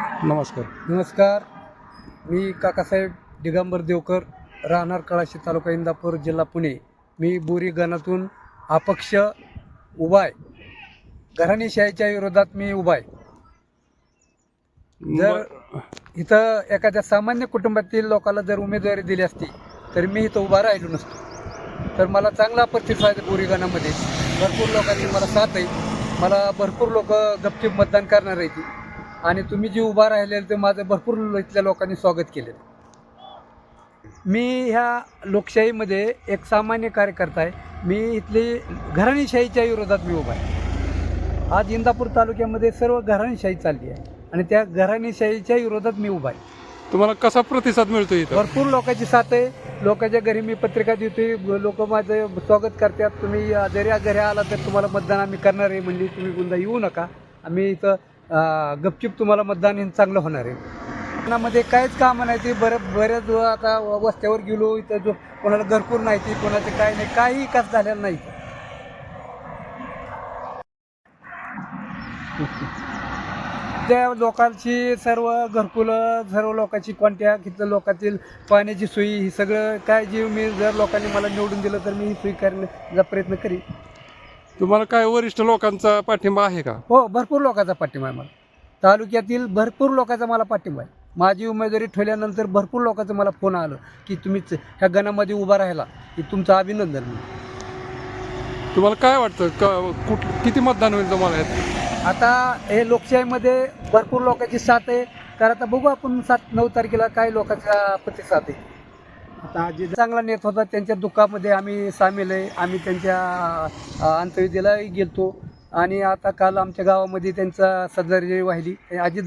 नमस्कार. नमस्कार. मी काकासाहेब दिगंबर देवकर राहणार कळाशी तालुका इंदापूर जिल्हा पुणे. मी बोरी गणातून अपक्ष उभा आहे घराणेशाहीच्या विरोधात मी उभा आहे जर इथं एखाद्या सामान्य कुटुंबातील लोकांना जर उमेदवारी दिली असती तर मी इथं उभा राहिलो नसतो. तर मला चांगला प्रतिसाद बोरी गणामध्ये. भरपूर लोकांची मला साथ आहे मला भरपूर लोक गपचूप मतदान करणार आहे आणि तुम्ही जे उभा राहिलेले ते माझं भरपूर इथल्या लोकांनी स्वागत केलेलं मी ह्या लोकशाहीमध्ये एक सामान्य कार्यकर्ता आहे. मी इथली घराणेशाहीच्या विरोधात मी उभा आहे. आज इंदापूर तालुक्यामध्ये सर्व घराणेशाही चालली आहे आणि त्या घराणेशाहीच्या विरोधात मी उभा आहे. तुम्हाला कसा प्रतिसाद मिळतो इथं? भरपूर लोकांची साथ आहे. लोकांच्या घरी मी पत्रिका देतोय. लोक माझं स्वागत करतात. तुम्ही जरी घरी आला तर तुम्हाला मतदान आम्ही करणार आहे म्हणजे तुम्ही गुंदा येऊ नका. आम्ही इथं गपचूप तुम्हाला मतदान हे चांगलं होणार आहे. मध्ये काहीच कामं नाही ते बरं बऱ्याच आता वस्त्यावर गेलो इथं जो कोणाला घरपूर नाही ती कोणाचं काय नाही काही विकास झालेला नाही. त्या लोकांची सर्व घरकुलं सर्व लोकांची कॉन्टॅक्ट किती लोकांतील पाण्याची सोयी ही सगळं काय जीव मी जर लोकांनी मला निवडून दिलं तर मी ही सोयी करण्याचा प्रयत्न करीन. तुम्हाला काय वरिष्ठ लोकांचा पाठिंबा आहे का? हो भरपूर लोकांचा पाठिंबा आहे मला. तालुक्यातील भरपूर लोकांचा मला पाठिंबा आहे. माझी उमेदवारी ठेवल्यानंतर भरपूर लोकांचं मला फोन आलं की तुम्हीच ह्या गणामध्ये उभा राहिला. की तुमचं अभिनंदन तुम्हाला काय वाटतं? क- कुठ किती मतदान होईल तुम्हाला? यात? आता हे लोकशाहीमध्ये भरपूर लोकांची साथ आहे. तर आता बघू आपण सात नऊ तारखेला काय लोकांचा प्रतिसाद आहे. आता जे चांगला नेत होता त्यांच्या दुःखामध्ये आम्ही सामील आहे. आम्ही त्यांच्या अ, अंत्यविधीला गेलतो. आणि आता काल आमच्या गावामध्ये त्यांचा सदर्जी वाहिली अजित